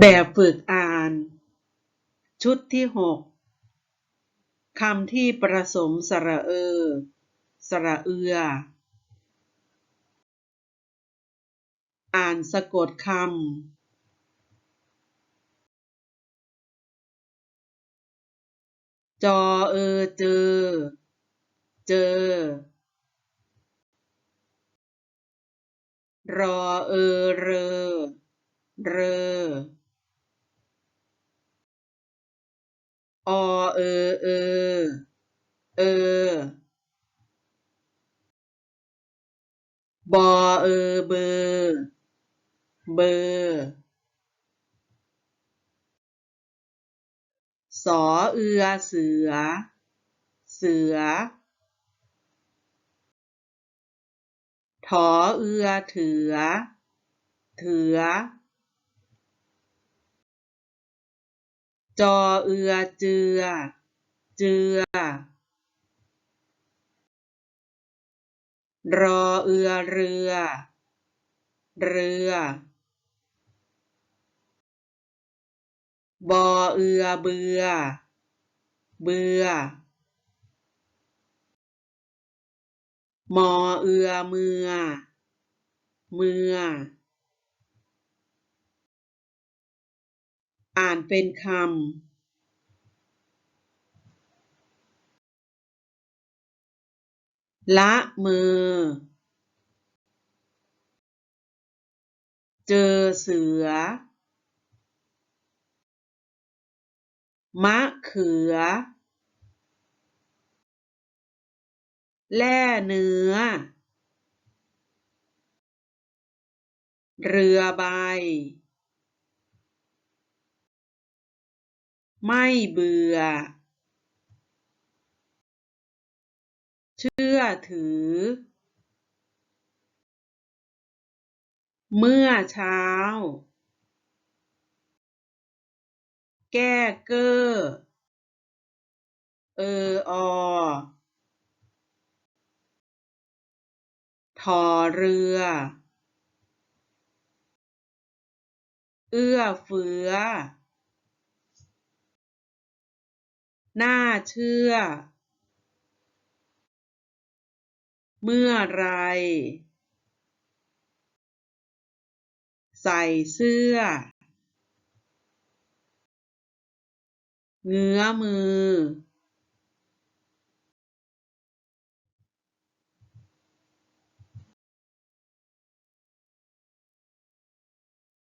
แบบฝึกอ่าน ชุดที่หกคำที่ประสมสระเออ สระเอือ อ่านสะกดคำ จอเออเจอ เจอ รอเออเรอ เรออเออเออเออบอเออเบอเบอสอเอือเสือ เสือถอเอือเถือ เถือ จอเอือเจือ เจือ รอเอือเรือ เรือ บอเอือเบือ เบือ มอเอือเมือ เมือานเป็นคำละเมอเจอเสือ มะเขือ แล่เนื้อ เรือใบ ไม่เบื่อ เชื่อถือ เมื่อเช้า แก้เก้อ เอออถอเรือ เอื้อเฟื้อ น่าเชื่อ เมื่อไร ใส่เสื้อ เงื้อมือ